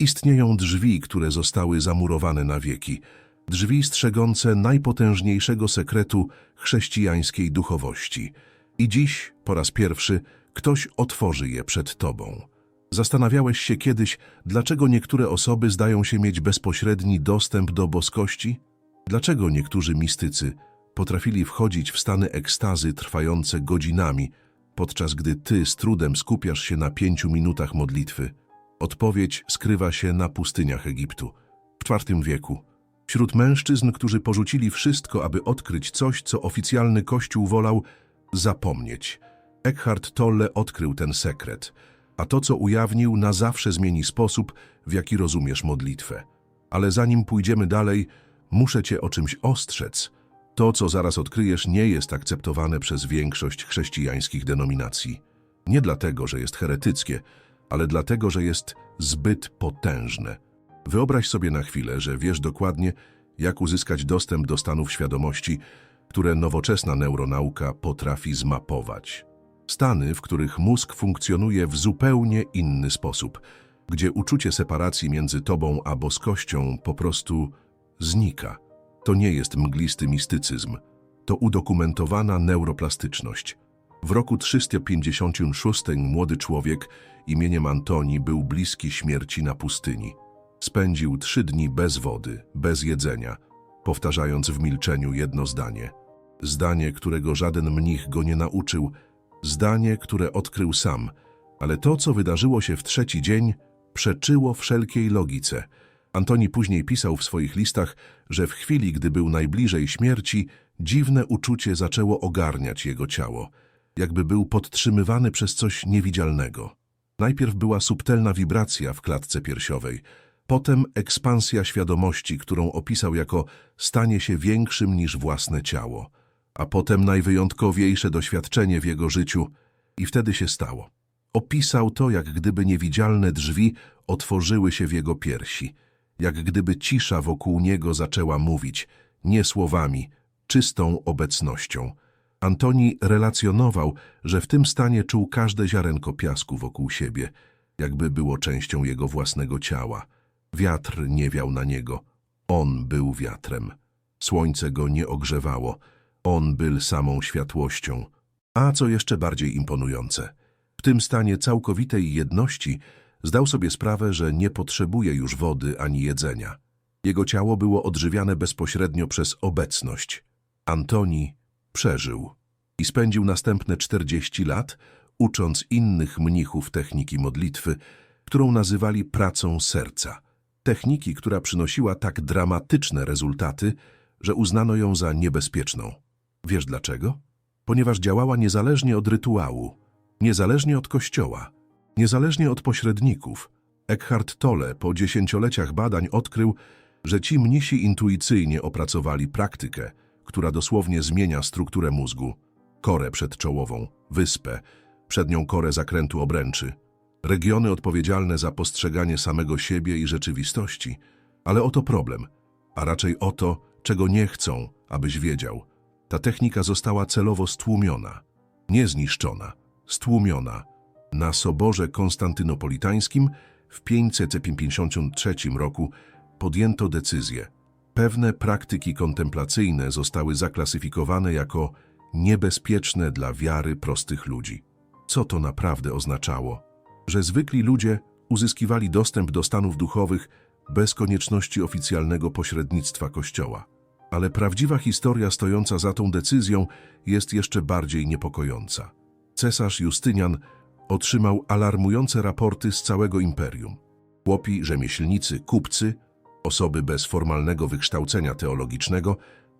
Istnieją drzwi, które zostały zamurowane na wieki. Drzwi strzegące najpotężniejszego sekretu chrześcijańskiej duchowości. I dziś, po raz pierwszy, ktoś otworzy je przed tobą. Zastanawiałeś się kiedyś, dlaczego niektóre osoby zdają się mieć bezpośredni dostęp do boskości? Dlaczego niektórzy mistycy potrafili wchodzić w stany ekstazy trwające godzinami, podczas gdy ty z trudem skupiasz się na pięciu minutach modlitwy? Odpowiedź skrywa się na pustyniach Egiptu. W IV wieku, wśród mężczyzn, którzy porzucili wszystko, aby odkryć coś, co oficjalny kościół wolał zapomnieć. Eckhart Tolle odkrył ten sekret, a to, co ujawnił, na zawsze zmieni sposób, w jaki rozumiesz modlitwę. Ale zanim pójdziemy dalej, muszę cię o czymś ostrzec. To, co zaraz odkryjesz, nie jest akceptowane przez większość chrześcijańskich denominacji. Nie dlatego, że jest heretyckie, ale dlatego, że jest zbyt potężne. Wyobraź sobie na chwilę, że wiesz dokładnie, jak uzyskać dostęp do stanów świadomości, które nowoczesna neuronauka potrafi zmapować. Stany, w których mózg funkcjonuje w zupełnie inny sposób, gdzie uczucie separacji między tobą a boskością po prostu znika. To nie jest mglisty mistycyzm, to udokumentowana neuroplastyczność. W roku 356 młody człowiek imieniem Antoni był bliski śmierci na pustyni. Spędził trzy dni bez wody, bez jedzenia, powtarzając w milczeniu jedno zdanie. Zdanie, którego żaden mnich go nie nauczył, zdanie, które odkrył sam, ale to, co wydarzyło się w trzeci dzień, przeczyło wszelkiej logice. Antoni później pisał w swoich listach, że w chwili, gdy był najbliżej śmierci, dziwne uczucie zaczęło ogarniać jego ciało, jakby był podtrzymywany przez coś niewidzialnego. Najpierw była subtelna wibracja w klatce piersiowej, potem ekspansja świadomości, którą opisał jako stanie się większym niż własne ciało, a potem najwyjątkowiejsze doświadczenie w jego życiu i wtedy się stało. Opisał to, jak gdyby niewidzialne drzwi otworzyły się w jego piersi, jak gdyby cisza wokół niego zaczęła mówić, nie słowami, czystą obecnością. Antoni relacjonował, że w tym stanie czuł każde ziarenko piasku wokół siebie, jakby było częścią jego własnego ciała. Wiatr nie wiał na niego. On był wiatrem. Słońce go nie ogrzewało. On był samą światłością. A co jeszcze bardziej imponujące, w tym stanie całkowitej jedności zdał sobie sprawę, że nie potrzebuje już wody ani jedzenia. Jego ciało było odżywiane bezpośrednio przez obecność. Antoni przeżył i spędził następne 40 lat, ucząc innych mnichów techniki modlitwy, którą nazywali pracą serca. Techniki, która przynosiła tak dramatyczne rezultaty, że uznano ją za niebezpieczną. Wiesz dlaczego? Ponieważ działała niezależnie od rytuału, niezależnie od kościoła, niezależnie od pośredników. Eckhart Tolle po dziesięcioleciach badań odkrył, że ci mnisi intuicyjnie opracowali praktykę, która dosłownie zmienia strukturę mózgu, korę przedczołową, wyspę, przednią korę zakrętu obręczy, regiony odpowiedzialne za postrzeganie samego siebie i rzeczywistości. Ale oto problem, a raczej o to, czego nie chcą, abyś wiedział. Ta technika została celowo stłumiona, nie zniszczona, stłumiona. Na Soborze Konstantynopolitańskim w 553 roku podjęto decyzję. Pewne praktyki kontemplacyjne zostały zaklasyfikowane jako niebezpieczne dla wiary prostych ludzi. Co to naprawdę oznaczało? Że zwykli ludzie uzyskiwali dostęp do stanów duchowych bez konieczności oficjalnego pośrednictwa Kościoła. Ale prawdziwa historia stojąca za tą decyzją jest jeszcze bardziej niepokojąca. Cesarz Justynian otrzymał alarmujące raporty z całego imperium. Chłopi, rzemieślnicy, kupcy, osoby bez formalnego wykształcenia teologicznego,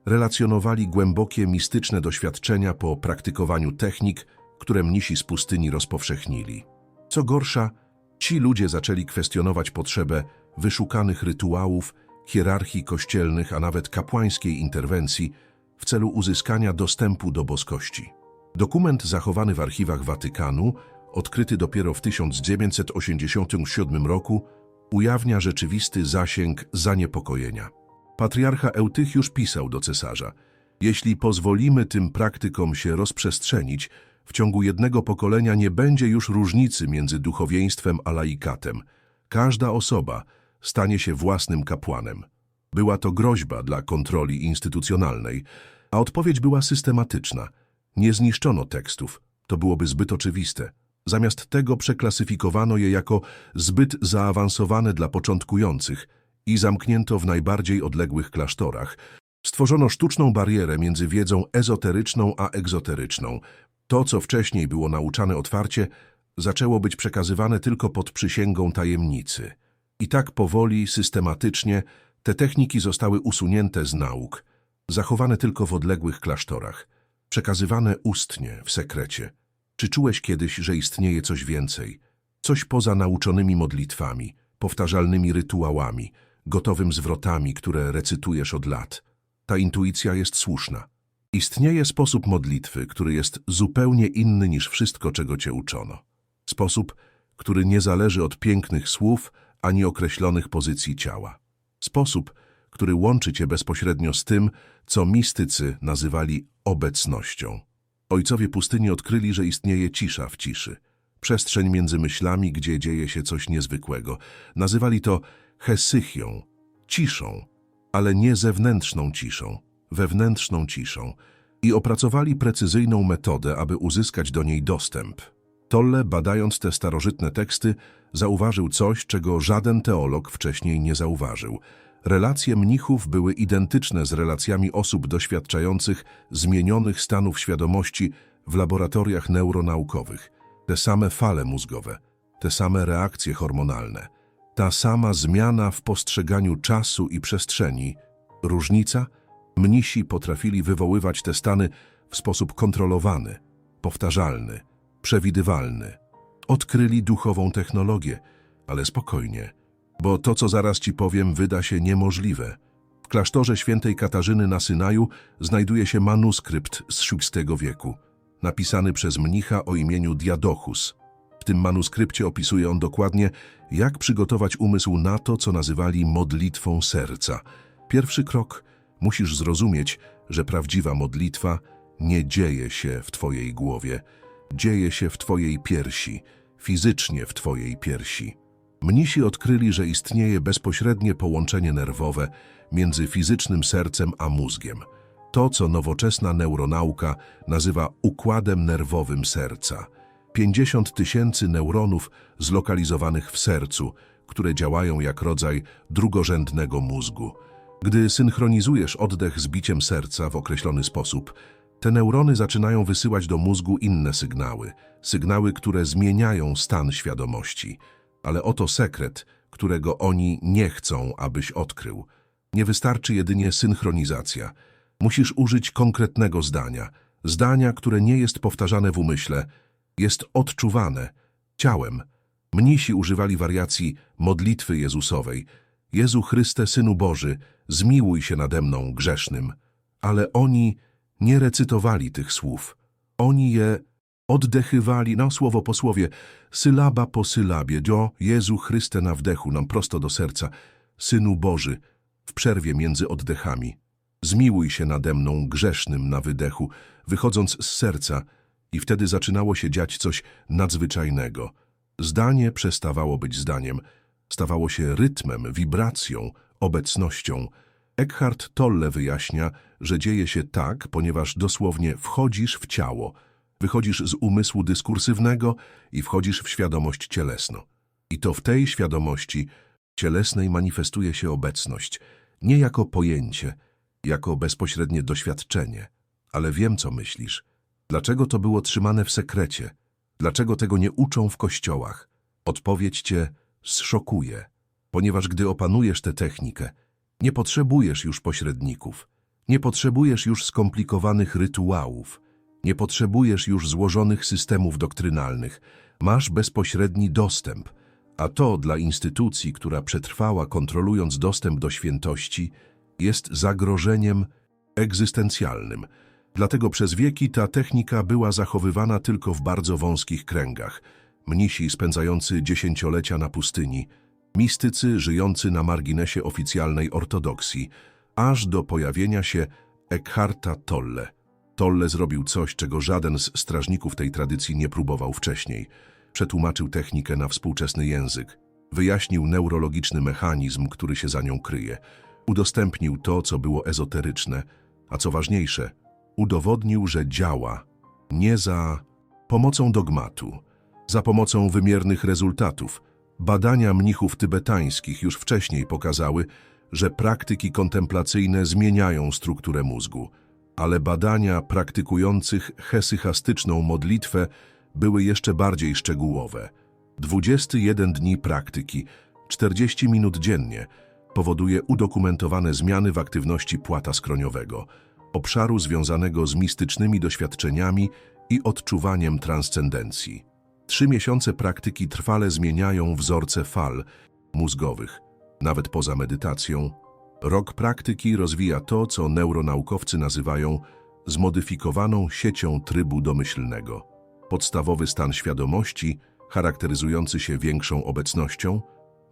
relacjonowali głębokie mistyczne doświadczenia po praktykowaniu technik, które mnisi z pustyni rozpowszechnili. Co gorsza, ci ludzie zaczęli kwestionować potrzebę wyszukanych rytuałów, hierarchii kościelnych, a nawet kapłańskiej interwencji w celu uzyskania dostępu do boskości. Dokument zachowany w archiwach Watykanu, odkryty dopiero w 1987 roku, ujawnia rzeczywisty zasięg zaniepokojenia. Patriarcha Eutychiusz pisał do cesarza: Jeśli pozwolimy tym praktykom się rozprzestrzenić, w ciągu jednego pokolenia nie będzie już różnicy między duchowieństwem a laikatem. Każda osoba stanie się własnym kapłanem. Była to groźba dla kontroli instytucjonalnej, a odpowiedź była systematyczna. Nie zniszczono tekstów, to byłoby zbyt oczywiste. Zamiast tego przeklasyfikowano je jako zbyt zaawansowane dla początkujących i zamknięto w najbardziej odległych klasztorach. Stworzono sztuczną barierę między wiedzą ezoteryczną a egzoteryczną. To, co wcześniej było nauczane otwarcie, zaczęło być przekazywane tylko pod przysięgą tajemnicy. I tak powoli, systematycznie, te techniki zostały usunięte z nauk, zachowane tylko w odległych klasztorach, przekazywane ustnie, w sekrecie. Czy czułeś kiedyś, że istnieje coś więcej? Coś poza nauczonymi modlitwami, powtarzalnymi rytuałami, gotowym zwrotami, które recytujesz od lat. Ta intuicja jest słuszna. Istnieje sposób modlitwy, który jest zupełnie inny niż wszystko, czego cię uczono. Sposób, który nie zależy od pięknych słów ani określonych pozycji ciała. Sposób, który łączy cię bezpośrednio z tym, co mistycy nazywali obecnością. Ojcowie pustyni odkryli, że istnieje cisza w ciszy. Przestrzeń między myślami, gdzie dzieje się coś niezwykłego. Nazywali to hesychią, ciszą, ale nie zewnętrzną ciszą, wewnętrzną ciszą i opracowali precyzyjną metodę, aby uzyskać do niej dostęp. Tolle, badając te starożytne teksty, zauważył coś, czego żaden teolog wcześniej nie zauważył. Relacje mnichów były identyczne z relacjami osób doświadczających zmienionych stanów świadomości w laboratoriach neuronaukowych. Te same fale mózgowe, te same reakcje hormonalne, ta sama zmiana w postrzeganiu czasu i przestrzeni. Różnica? Mnisi potrafili wywoływać te stany w sposób kontrolowany, powtarzalny, przewidywalny. Odkryli duchową technologię, ale spokojnie, bo to, co zaraz ci powiem, wyda się niemożliwe. W klasztorze świętej Katarzyny na Synaju znajduje się manuskrypt z VI wieku, napisany przez mnicha o imieniu Diadochus. W tym manuskrypcie opisuje on dokładnie, jak przygotować umysł na to, co nazywali modlitwą serca. Pierwszy krok musisz zrozumieć, że prawdziwa modlitwa nie dzieje się w twojej głowie, dzieje się w twojej piersi, fizycznie w twojej piersi. Mnisi odkryli, że istnieje bezpośrednie połączenie nerwowe między fizycznym sercem a mózgiem. To, co nowoczesna neuronauka nazywa układem nerwowym serca. 50 tysięcy neuronów zlokalizowanych w sercu, które działają jak rodzaj drugorzędnego mózgu. Gdy synchronizujesz oddech z biciem serca w określony sposób, te neurony zaczynają wysyłać do mózgu inne sygnały, sygnały, które zmieniają stan świadomości. Ale oto sekret, którego oni nie chcą, abyś odkrył. Nie wystarczy jedynie synchronizacja. Musisz użyć konkretnego zdania, zdania, które nie jest powtarzane w umyśle, jest odczuwane ciałem. Mnisi używali wariacji modlitwy Jezusowej. Jezu Chryste, Synu Boży, zmiłuj się nade mną, grzesznym. Ale oni nie recytowali tych słów. Oni je oddechywali, no słowo po słowie, sylaba po sylabie, do Jezu Chryste na wdechu, nam prosto do serca, Synu Boży, w przerwie między oddechami. Zmiłuj się nade mną, grzesznym na wydechu, wychodząc z serca i wtedy zaczynało się dziać coś nadzwyczajnego. Zdanie przestawało być zdaniem, stawało się rytmem, wibracją, obecnością. Eckhart Tolle wyjaśnia, że dzieje się tak, ponieważ dosłownie wchodzisz w ciało, wychodzisz z umysłu dyskursywnego i wchodzisz w świadomość cielesną. I to w tej świadomości cielesnej manifestuje się obecność, nie jako pojęcie, jako bezpośrednie doświadczenie. Ale wiem, co myślisz. Dlaczego to było trzymane w sekrecie? Dlaczego tego nie uczą w kościołach? Odpowiedź cię zszokuje, ponieważ gdy opanujesz tę technikę, nie potrzebujesz już pośredników, nie potrzebujesz już skomplikowanych rytuałów, nie potrzebujesz już złożonych systemów doktrynalnych, masz bezpośredni dostęp, a to dla instytucji, która przetrwała kontrolując dostęp do świętości, jest zagrożeniem egzystencjalnym. Dlatego przez wieki ta technika była zachowywana tylko w bardzo wąskich kręgach. Mnisi spędzający dziesięciolecia na pustyni, mistycy żyjący na marginesie oficjalnej ortodoksji, aż do pojawienia się Eckharta Tolle. Tolle zrobił coś, czego żaden z strażników tej tradycji nie próbował wcześniej. Przetłumaczył technikę na współczesny język. Wyjaśnił neurologiczny mechanizm, który się za nią kryje. Udostępnił to, co było ezoteryczne, a co ważniejsze, udowodnił, że działa nie za pomocą dogmatu, za pomocą wymiernych rezultatów. Badania mnichów tybetańskich już wcześniej pokazały, że praktyki kontemplacyjne zmieniają strukturę mózgu, ale badania praktykujących hesychastyczną modlitwę były jeszcze bardziej szczegółowe. 21 dni praktyki, 40 minut dziennie, powoduje udokumentowane zmiany w aktywności płata skroniowego, obszaru związanego z mistycznymi doświadczeniami i odczuwaniem transcendencji. Trzy miesiące praktyki trwale zmieniają wzorce fal mózgowych, nawet poza medytacją. Rok praktyki rozwija to, co neuronaukowcy nazywają zmodyfikowaną siecią trybu domyślnego. Podstawowy stan świadomości, charakteryzujący się większą obecnością,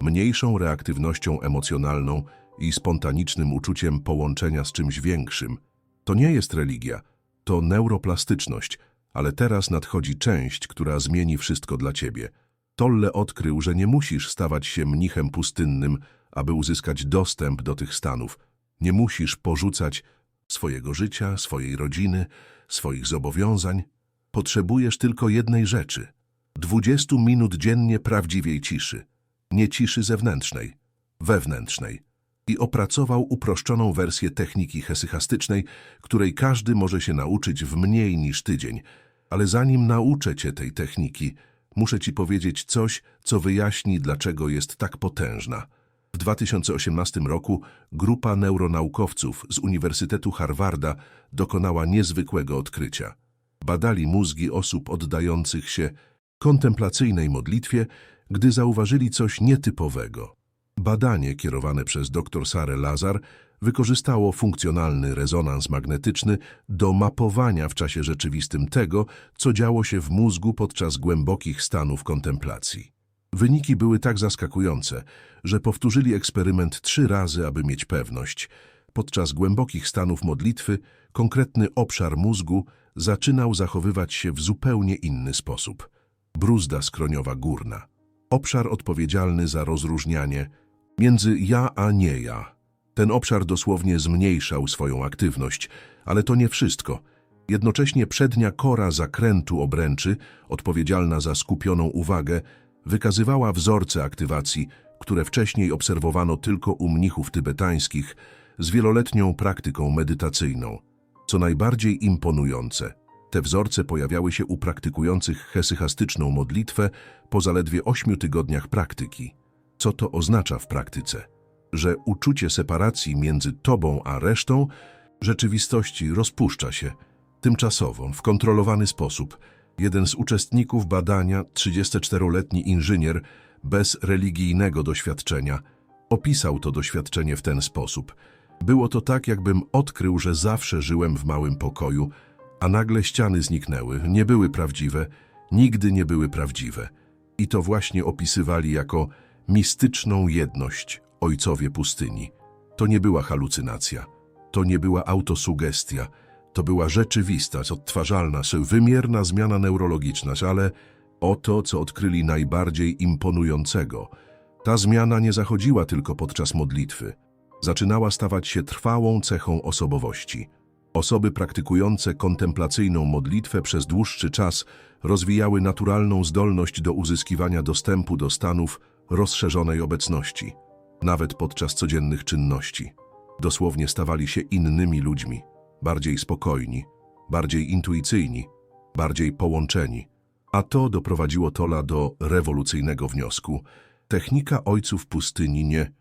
mniejszą reaktywnością emocjonalną i spontanicznym uczuciem połączenia z czymś większym. To nie jest religia, to neuroplastyczność, ale teraz nadchodzi część, która zmieni wszystko dla ciebie. Tolle odkrył, że nie musisz stawać się mnichem pustynnym, aby uzyskać dostęp do tych stanów. Nie musisz porzucać swojego życia, swojej rodziny, swoich zobowiązań. Potrzebujesz tylko jednej rzeczy. 20 minut dziennie prawdziwej ciszy. Nie ciszy zewnętrznej, wewnętrznej. I opracował uproszczoną wersję techniki hesychastycznej, której każdy może się nauczyć w mniej niż tydzień. Ale zanim nauczę cię tej techniki, muszę ci powiedzieć coś, co wyjaśni, dlaczego jest tak potężna. W 2018 roku grupa neuronaukowców z Uniwersytetu Harvarda dokonała niezwykłego odkrycia. Badali mózgi osób oddających się kontemplacyjnej modlitwie, gdy zauważyli coś nietypowego. Badanie kierowane przez dr Sarę Lazar wykorzystało funkcjonalny rezonans magnetyczny do mapowania w czasie rzeczywistym tego, co działo się w mózgu podczas głębokich stanów kontemplacji. Wyniki były tak zaskakujące, że powtórzyli eksperyment trzy razy, aby mieć pewność. Podczas głębokich stanów modlitwy konkretny obszar mózgu zaczynał zachowywać się w zupełnie inny sposób. Bruzda skroniowa górna. Obszar odpowiedzialny za rozróżnianie między ja a nie ja. Ten obszar dosłownie zmniejszał swoją aktywność, ale to nie wszystko. Jednocześnie przednia kora zakrętu obręczy, odpowiedzialna za skupioną uwagę, wykazywała wzorce aktywacji, które wcześniej obserwowano tylko u mnichów tybetańskich z wieloletnią praktyką medytacyjną. Co najbardziej imponujące, te wzorce pojawiały się u praktykujących hesychastyczną modlitwę po zaledwie ośmiu tygodniach praktyki. Co to oznacza w praktyce? Że uczucie separacji między tobą a resztą rzeczywistości rozpuszcza się, tymczasowo, w kontrolowany sposób. Jeden z uczestników badania, 34-letni inżynier, bez religijnego doświadczenia, opisał to doświadczenie w ten sposób. Było to tak, jakbym odkrył, że zawsze żyłem w małym pokoju, a nagle ściany zniknęły, nie były prawdziwe, nigdy nie były prawdziwe. I to właśnie opisywali jako mistyczną jedność ojcowie pustyni. To nie była halucynacja, to nie była autosugestia, to była rzeczywista, odtwarzalna, wymierna zmiana neurologiczna, ale oto, co odkryli najbardziej imponującego. Ta zmiana nie zachodziła tylko podczas modlitwy. Zaczynała stawać się trwałą cechą osobowości. Osoby praktykujące kontemplacyjną modlitwę przez dłuższy czas rozwijały naturalną zdolność do uzyskiwania dostępu do stanów rozszerzonej obecności, nawet podczas codziennych czynności. Dosłownie stawali się innymi ludźmi, bardziej spokojni, bardziej intuicyjni, bardziej połączeni. A to doprowadziło Tola do rewolucyjnego wniosku. Technika ojców pustyni nie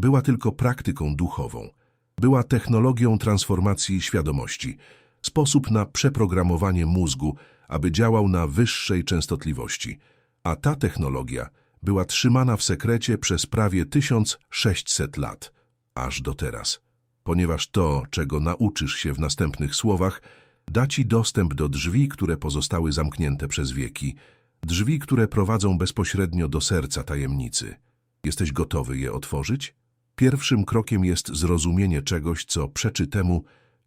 była tylko praktyką duchową. Była technologią transformacji świadomości, sposób na przeprogramowanie mózgu, aby działał na wyższej częstotliwości. A ta technologia była trzymana w sekrecie przez prawie 1600 lat, aż do teraz. Ponieważ to, czego nauczysz się w następnych słowach, da ci dostęp do drzwi, które pozostały zamknięte przez wieki, drzwi, które prowadzą bezpośrednio do serca tajemnicy. Jesteś gotowy je otworzyć? Pierwszym krokiem jest zrozumienie czegoś, co przeczy temu,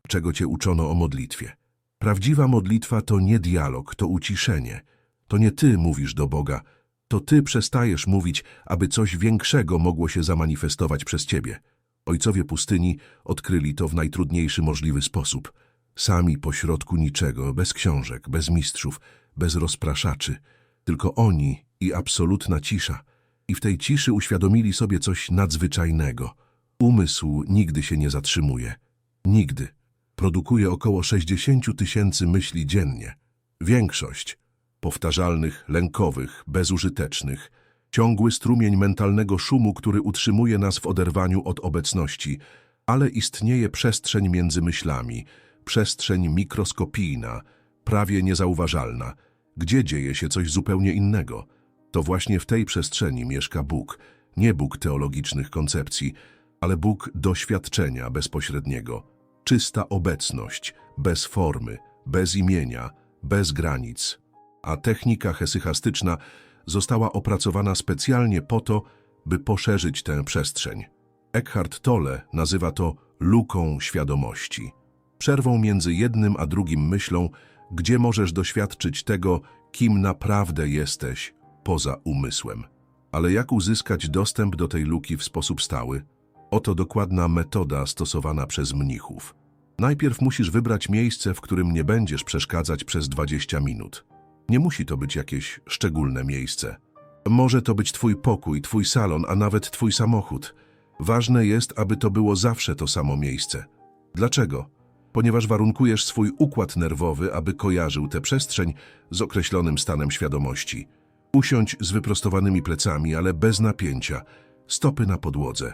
czego cię uczono o modlitwie. Prawdziwa modlitwa to nie dialog, to uciszenie. To nie ty mówisz do Boga, To ty przestajesz mówić, aby coś większego mogło się zamanifestować przez ciebie. Ojcowie pustyni odkryli to w najtrudniejszy możliwy sposób. Sami pośrodku niczego, bez książek, bez mistrzów, bez rozpraszaczy. Tylko oni i absolutna cisza. I w tej ciszy uświadomili sobie coś nadzwyczajnego. Umysł nigdy się nie zatrzymuje. Nigdy. Produkuje około 60 tysięcy myśli dziennie. Większość powtarzalnych, lękowych, bezużytecznych. Ciągły strumień mentalnego szumu, który utrzymuje nas w oderwaniu od obecności, ale istnieje przestrzeń między myślami, przestrzeń mikroskopijna, prawie niezauważalna, gdzie dzieje się coś zupełnie innego. To właśnie w tej przestrzeni mieszka Bóg, nie Bóg teologicznych koncepcji, ale Bóg doświadczenia bezpośredniego. Czysta obecność, bez formy, bez imienia, bez granic. A technika hesychastyczna została opracowana specjalnie po to, by poszerzyć tę przestrzeń. Eckhart Tolle nazywa to luką świadomości. Przerwą między jednym a drugim myślą, gdzie możesz doświadczyć tego, kim naprawdę jesteś poza umysłem. Ale jak uzyskać dostęp do tej luki w sposób stały? Oto dokładna metoda stosowana przez mnichów. Najpierw musisz wybrać miejsce, w którym nie będziesz przeszkadzać przez 20 minut. Nie musi to być jakieś szczególne miejsce. Może to być twój pokój, twój salon, a nawet twój samochód. Ważne jest, aby to było zawsze to samo miejsce. Dlaczego? Ponieważ warunkujesz swój układ nerwowy, aby kojarzył tę przestrzeń z określonym stanem świadomości. Usiądź z wyprostowanymi plecami, ale bez napięcia. Stopy na podłodze.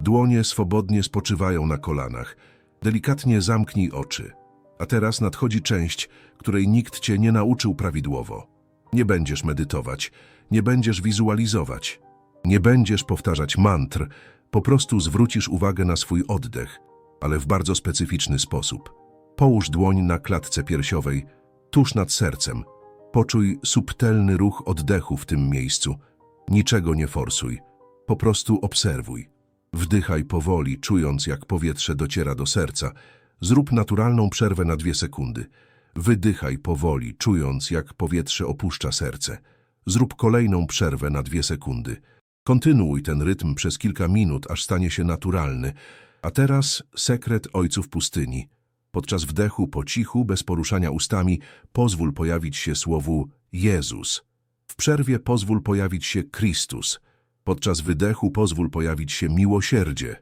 Dłonie swobodnie spoczywają na kolanach. Delikatnie zamknij oczy. A teraz nadchodzi część, której nikt cię nie nauczył prawidłowo. Nie będziesz medytować, nie będziesz wizualizować, nie będziesz powtarzać mantr, po prostu zwrócisz uwagę na swój oddech, ale w bardzo specyficzny sposób. Połóż dłoń na klatce piersiowej, tuż nad sercem. Poczuj subtelny ruch oddechu w tym miejscu. Niczego nie forsuj, po prostu obserwuj. Wdychaj powoli, czując jak powietrze dociera do serca. Zrób naturalną przerwę na dwie sekundy. Wydychaj powoli, czując jak powietrze opuszcza serce. Zrób kolejną przerwę na dwie sekundy. Kontynuuj ten rytm przez kilka minut, aż stanie się naturalny. A teraz sekret ojców pustyni. Podczas wdechu po cichu, bez poruszania ustami, pozwól pojawić się słowu Jezus. W przerwie pozwól pojawić się Chrystus. Podczas wydechu pozwól pojawić się miłosierdzie.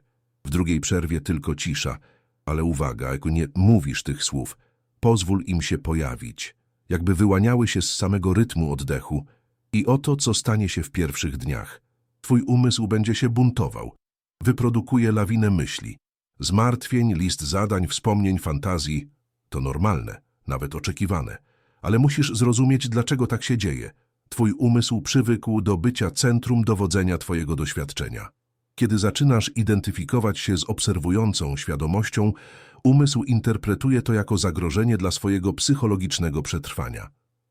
W drugiej przerwie tylko cisza. Ale uwaga, jako nie mówisz tych słów, pozwól im się pojawić, jakby wyłaniały się z samego rytmu oddechu. I oto, co stanie się w pierwszych dniach. Twój umysł będzie się buntował. Wyprodukuje lawinę myśli. Zmartwień, list zadań, wspomnień, fantazji. To normalne, nawet oczekiwane. Ale musisz zrozumieć, dlaczego tak się dzieje. Twój umysł przywykł do bycia centrum dowodzenia Twojego doświadczenia. Kiedy zaczynasz identyfikować się z obserwującą świadomością, umysł interpretuje to jako zagrożenie dla swojego psychologicznego przetrwania.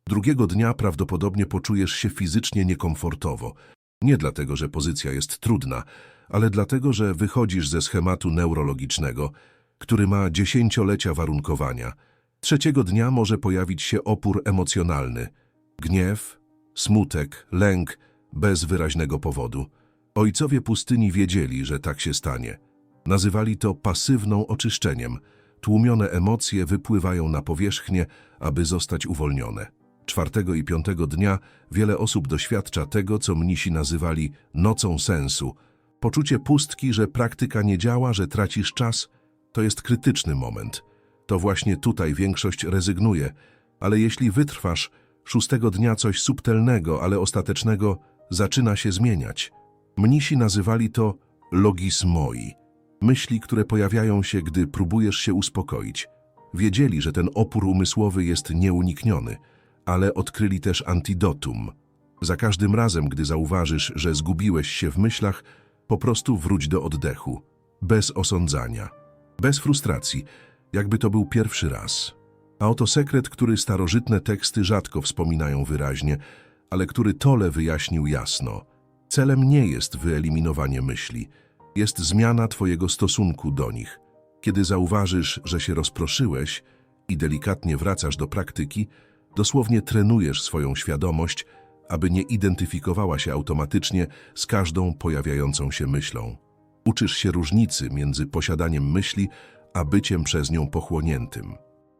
Drugiego dnia prawdopodobnie poczujesz się fizycznie niekomfortowo. Nie dlatego, że pozycja jest trudna, ale dlatego, że wychodzisz ze schematu neurologicznego, który ma dziesięciolecia warunkowania. Trzeciego dnia może pojawić się opór emocjonalny, gniew, smutek, lęk, bez wyraźnego powodu. Ojcowie pustyni wiedzieli, że tak się stanie. Nazywali to pasywną oczyszczeniem. Tłumione emocje wypływają na powierzchnię, aby zostać uwolnione. Czwartego i piątego dnia wiele osób doświadcza tego, co mnisi nazywali nocą sensu. Poczucie pustki, że praktyka nie działa, że tracisz czas, to jest krytyczny moment. To właśnie tutaj większość rezygnuje, ale jeśli wytrwasz, szóstego dnia coś subtelnego, ale ostatecznego zaczyna się zmieniać. Mnisi nazywali to logis moi, myśli, które pojawiają się, gdy próbujesz się uspokoić. Wiedzieli, że ten opór umysłowy jest nieunikniony, ale odkryli też antidotum. Za każdym razem, gdy zauważysz, że zgubiłeś się w myślach, po prostu wróć do oddechu, bez osądzania, bez frustracji, jakby to był pierwszy raz. A oto sekret, który starożytne teksty rzadko wspominają wyraźnie, ale który Tole wyjaśnił jasno. Celem nie jest wyeliminowanie myśli, jest zmiana Twojego stosunku do nich. Kiedy zauważysz, że się rozproszyłeś i delikatnie wracasz do praktyki, dosłownie trenujesz swoją świadomość, aby nie identyfikowała się automatycznie z każdą pojawiającą się myślą. Uczysz się różnicy między posiadaniem myśli, a byciem przez nią pochłoniętym.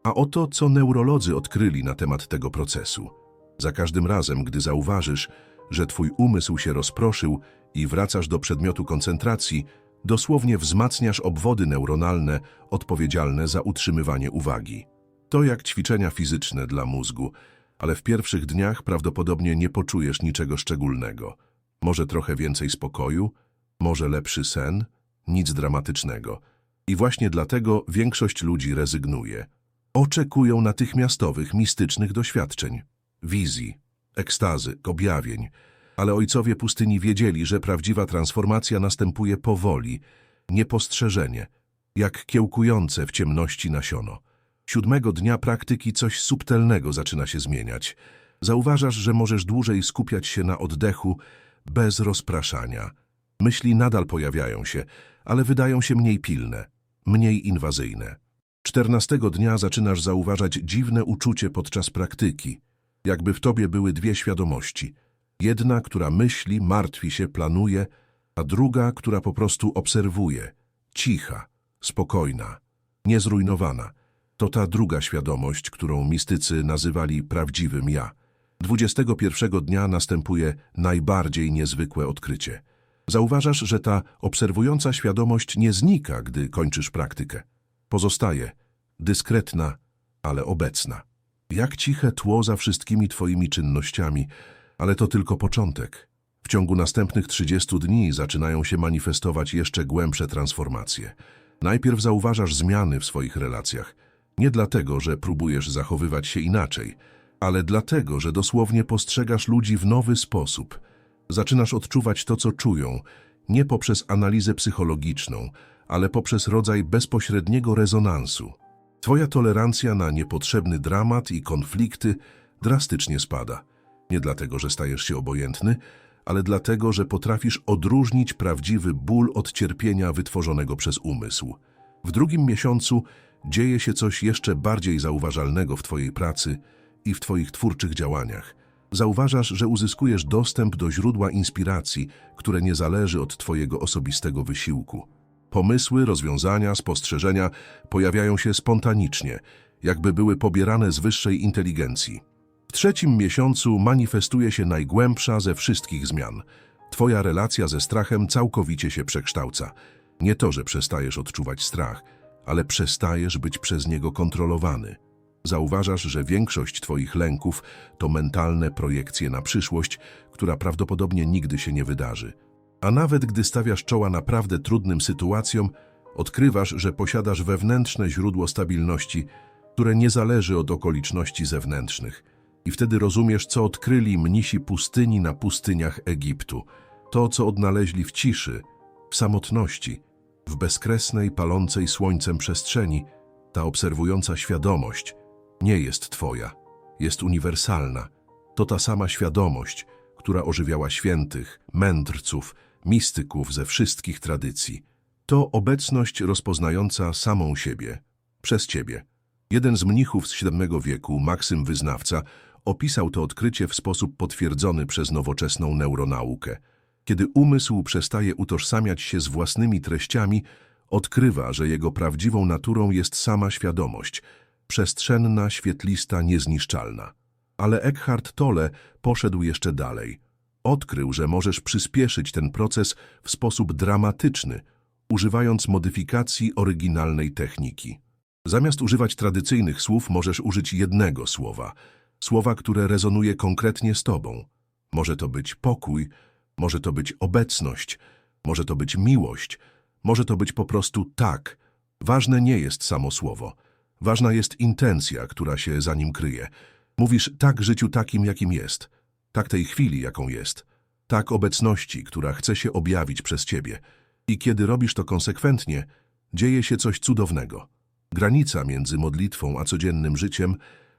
A oto, co neurolodzy odkryli na temat tego procesu. Za każdym razem, gdy zauważysz, że twój umysł się rozproszył i wracasz do przedmiotu koncentracji, dosłownie wzmacniasz obwody neuronalne odpowiedzialne za utrzymywanie uwagi. To jak ćwiczenia fizyczne dla mózgu, ale w pierwszych dniach prawdopodobnie nie poczujesz niczego szczególnego. Może trochę więcej spokoju, może lepszy sen, nic dramatycznego. I właśnie dlatego większość ludzi rezygnuje. Oczekują natychmiastowych, mistycznych doświadczeń, wizji, ekstazy, objawień. Ale ojcowie pustyni wiedzieli, że prawdziwa transformacja następuje powoli, niepostrzeżenie, jak kiełkujące w ciemności nasiono. Siódmego dnia praktyki coś subtelnego zaczyna się zmieniać. Zauważasz, że możesz dłużej skupiać się na oddechu bez rozpraszania. Myśli nadal pojawiają się, ale wydają się mniej pilne, mniej inwazyjne. Czternastego dnia zaczynasz zauważać dziwne uczucie podczas praktyki, jakby w tobie były dwie świadomości. Jedna, która myśli, martwi się, planuje, a druga, która po prostu obserwuje, cicha, spokojna, niezrujnowana. To ta druga świadomość, którą mistycy nazywali prawdziwym ja. Dwudziestego pierwszego dnia następuje najbardziej niezwykłe odkrycie. Zauważasz, że ta obserwująca świadomość nie znika, gdy kończysz praktykę. Pozostaje dyskretna, ale obecna. Jak ciche tło za wszystkimi twoimi czynnościami, ale to tylko początek. W ciągu następnych 30 dni zaczynają się manifestować jeszcze głębsze transformacje. Najpierw zauważasz zmiany w swoich relacjach. Nie dlatego, że próbujesz zachowywać się inaczej, ale dlatego, że dosłownie postrzegasz ludzi w nowy sposób. Zaczynasz odczuwać to, co czują, nie poprzez analizę psychologiczną, ale poprzez rodzaj bezpośredniego rezonansu. Twoja tolerancja na niepotrzebny dramat i konflikty drastycznie spada. Nie dlatego, że stajesz się obojętny, ale dlatego, że potrafisz odróżnić prawdziwy ból od cierpienia wytworzonego przez umysł. W drugim miesiącu dzieje się coś jeszcze bardziej zauważalnego w Twojej pracy i w Twoich twórczych działaniach. Zauważasz, że uzyskujesz dostęp do źródła inspiracji, które nie zależy od Twojego osobistego wysiłku. Pomysły, rozwiązania, spostrzeżenia pojawiają się spontanicznie, jakby były pobierane z wyższej inteligencji. W trzecim miesiącu manifestuje się najgłębsza ze wszystkich zmian. Twoja relacja ze strachem całkowicie się przekształca. Nie to, że przestajesz odczuwać strach, ale przestajesz być przez niego kontrolowany. Zauważasz, że większość Twoich lęków to mentalne projekcje na przyszłość, która prawdopodobnie nigdy się nie wydarzy. A nawet gdy stawiasz czoła naprawdę trudnym sytuacjom, odkrywasz, że posiadasz wewnętrzne źródło stabilności, które nie zależy od okoliczności zewnętrznych. I wtedy rozumiesz, co odkryli mnisi pustyni na pustyniach Egiptu. To, co odnaleźli w ciszy, w samotności, w bezkresnej, palącej słońcem przestrzeni, ta obserwująca świadomość nie jest twoja, jest uniwersalna. To ta sama świadomość, która ożywiała świętych, mędrców, mistyków ze wszystkich tradycji. To obecność rozpoznająca samą siebie, przez ciebie. Jeden z mnichów z VII wieku, Maksym Wyznawca, opisał to odkrycie w sposób potwierdzony przez nowoczesną neuronaukę. Kiedy umysł przestaje utożsamiać się z własnymi treściami, odkrywa, że jego prawdziwą naturą jest sama świadomość, przestrzenna, świetlista, niezniszczalna. Ale Eckhart Tolle poszedł jeszcze dalej. Odkrył, że możesz przyspieszyć ten proces w sposób dramatyczny, używając modyfikacji oryginalnej techniki. Zamiast używać tradycyjnych słów, możesz użyć jednego słowa, słowa, które rezonuje konkretnie z tobą. Może to być pokój, może to być obecność, może to być miłość, może to być po prostu tak. Ważne nie jest samo słowo. Ważna jest intencja, która się za nim kryje. Mówisz tak życiu takim, jakim jest, tak tej chwili, jaką jest, tak obecności, która chce się objawić przez ciebie. I kiedy robisz to konsekwentnie, dzieje się coś cudownego. Granica między modlitwą a codziennym życiem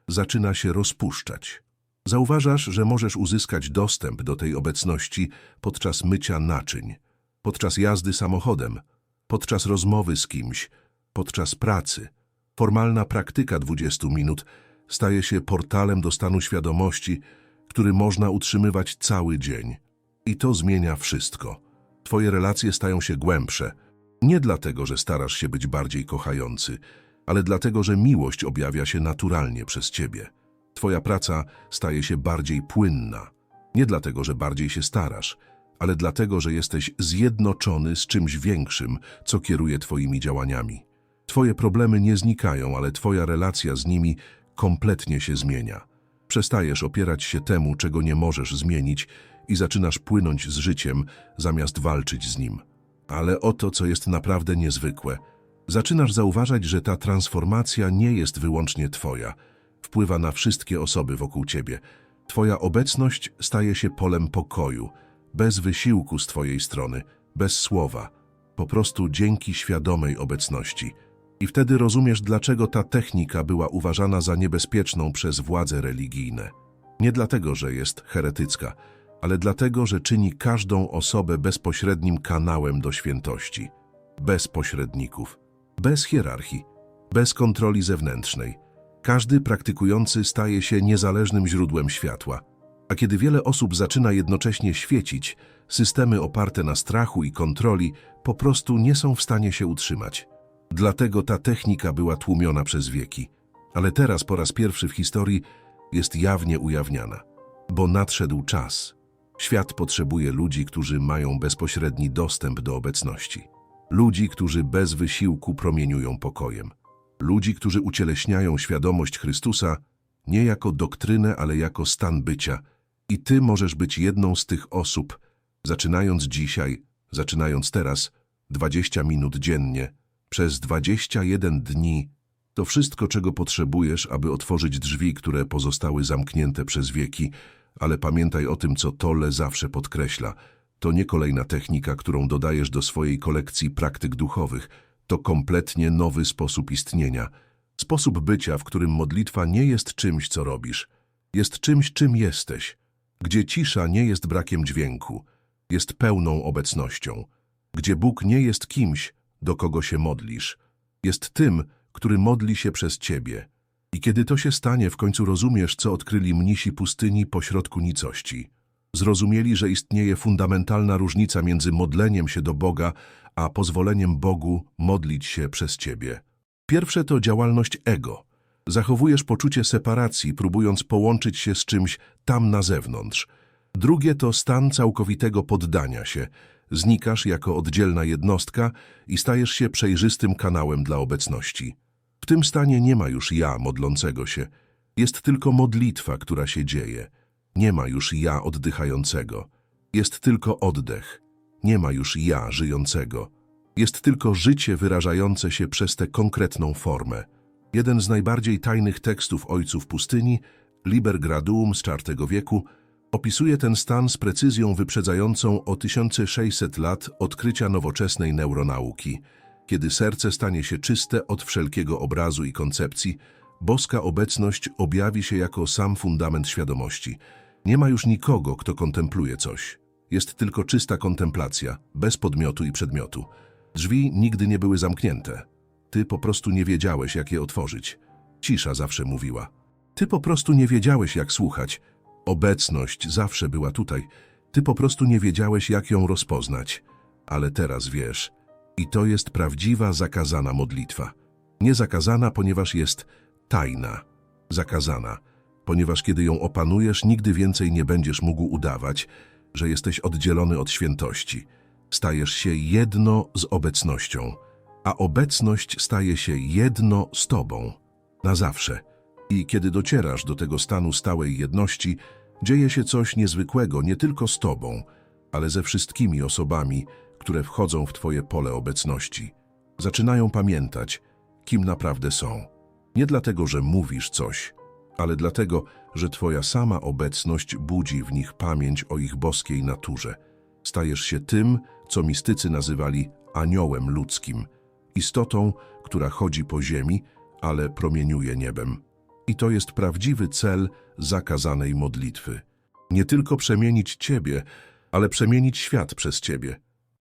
zaczyna się rozpuszczać. Zauważasz, że możesz uzyskać dostęp do tej obecności podczas mycia naczyń, podczas jazdy samochodem, podczas rozmowy z kimś, podczas pracy. Formalna praktyka 20 minut staje się portalem do stanu świadomości, który można utrzymywać cały dzień. I to zmienia wszystko. Twoje relacje stają się głębsze. Nie dlatego, że starasz się być bardziej kochający, ale dlatego, że miłość objawia się naturalnie przez ciebie. Twoja praca staje się bardziej płynna. Nie dlatego, że bardziej się starasz, ale dlatego, że jesteś zjednoczony z czymś większym, co kieruje twoimi działaniami. Twoje problemy nie znikają, ale twoja relacja z nimi kompletnie się zmienia. Przestajesz opierać się temu, czego nie możesz zmienić i zaczynasz płynąć z życiem, zamiast walczyć z nim. Ale oto, co jest naprawdę niezwykłe. Zaczynasz zauważać, że ta transformacja nie jest wyłącznie twoja. Wpływa na wszystkie osoby wokół ciebie. Twoja obecność staje się polem pokoju, bez wysiłku z twojej strony, bez słowa, po prostu dzięki świadomej obecności. I wtedy rozumiesz, dlaczego ta technika była uważana za niebezpieczną przez władze religijne. Nie dlatego, że jest heretycka, ale dlatego, że czyni każdą osobę bezpośrednim kanałem do świętości. Bez pośredników, bez hierarchii, bez kontroli zewnętrznej. Każdy praktykujący staje się niezależnym źródłem światła. A kiedy wiele osób zaczyna jednocześnie świecić, systemy oparte na strachu i kontroli po prostu nie są w stanie się utrzymać. Dlatego ta technika była tłumiona przez wieki. Ale teraz po raz pierwszy w historii jest jawnie ujawniana. Bo nadszedł czas. Świat potrzebuje ludzi, którzy mają bezpośredni dostęp do obecności. Ludzi, którzy bez wysiłku promieniują pokojem. Ludzi, którzy ucieleśniają świadomość Chrystusa nie jako doktrynę, ale jako stan bycia. I ty możesz być jedną z tych osób, zaczynając dzisiaj, zaczynając teraz, 20 minut dziennie, przez 21 dni, to wszystko, czego potrzebujesz, aby otworzyć drzwi, które pozostały zamknięte przez wieki, ale pamiętaj o tym, co Tolle zawsze podkreśla. To nie kolejna technika, którą dodajesz do swojej kolekcji praktyk duchowych. To kompletnie nowy sposób istnienia. Sposób bycia, w którym modlitwa nie jest czymś, co robisz. Jest czymś, czym jesteś. Gdzie cisza nie jest brakiem dźwięku. Jest pełną obecnością. Gdzie Bóg nie jest kimś, do kogo się modlisz. Jest tym, który modli się przez ciebie. I kiedy to się stanie, w końcu rozumiesz, co odkryli mnisi pustyni pośrodku nicości. Zrozumieli, że istnieje fundamentalna różnica między modleniem się do Boga, a pozwoleniem Bogu modlić się przez ciebie. Pierwsze to działalność ego. Zachowujesz poczucie separacji, próbując połączyć się z czymś tam na zewnątrz. Drugie to stan całkowitego poddania się. Znikasz jako oddzielna jednostka i stajesz się przejrzystym kanałem dla obecności. W tym stanie nie ma już ja modlącego się. Jest tylko modlitwa, która się dzieje. Nie ma już ja oddychającego. Jest tylko oddech. Nie ma już ja żyjącego. Jest tylko życie wyrażające się przez tę konkretną formę. Jeden z najbardziej tajnych tekstów ojców pustyni, Liber Graduum z IV wieku, opisuje ten stan z precyzją wyprzedzającą o 1600 lat odkrycia nowoczesnej neuronauki. Kiedy serce stanie się czyste od wszelkiego obrazu i koncepcji, boska obecność objawi się jako sam fundament świadomości. Nie ma już nikogo, kto kontempluje coś. Jest tylko czysta kontemplacja, bez podmiotu i przedmiotu. Drzwi nigdy nie były zamknięte. Ty po prostu nie wiedziałeś, jak je otworzyć. Cisza zawsze mówiła. Ty po prostu nie wiedziałeś, jak słuchać. Obecność zawsze była tutaj. Ty po prostu nie wiedziałeś, jak ją rozpoznać. Ale teraz wiesz. I to jest prawdziwa, zakazana modlitwa. Nie zakazana, ponieważ jest tajna. Zakazana, ponieważ kiedy ją opanujesz, nigdy więcej nie będziesz mógł udawać, że jesteś oddzielony od świętości. Stajesz się jedno z obecnością, a obecność staje się jedno z tobą. Na zawsze. I kiedy docierasz do tego stanu stałej jedności, dzieje się coś niezwykłego nie tylko z tobą, ale ze wszystkimi osobami, które wchodzą w twoje pole obecności. Zaczynają pamiętać, kim naprawdę są. Nie dlatego, że mówisz coś, ale dlatego, że twoja sama obecność budzi w nich pamięć o ich boskiej naturze. Stajesz się tym, co mistycy nazywali aniołem ludzkim, istotą, która chodzi po ziemi, ale promieniuje niebem. I to jest prawdziwy cel zakazanej modlitwy. Nie tylko przemienić ciebie, ale przemienić świat przez ciebie.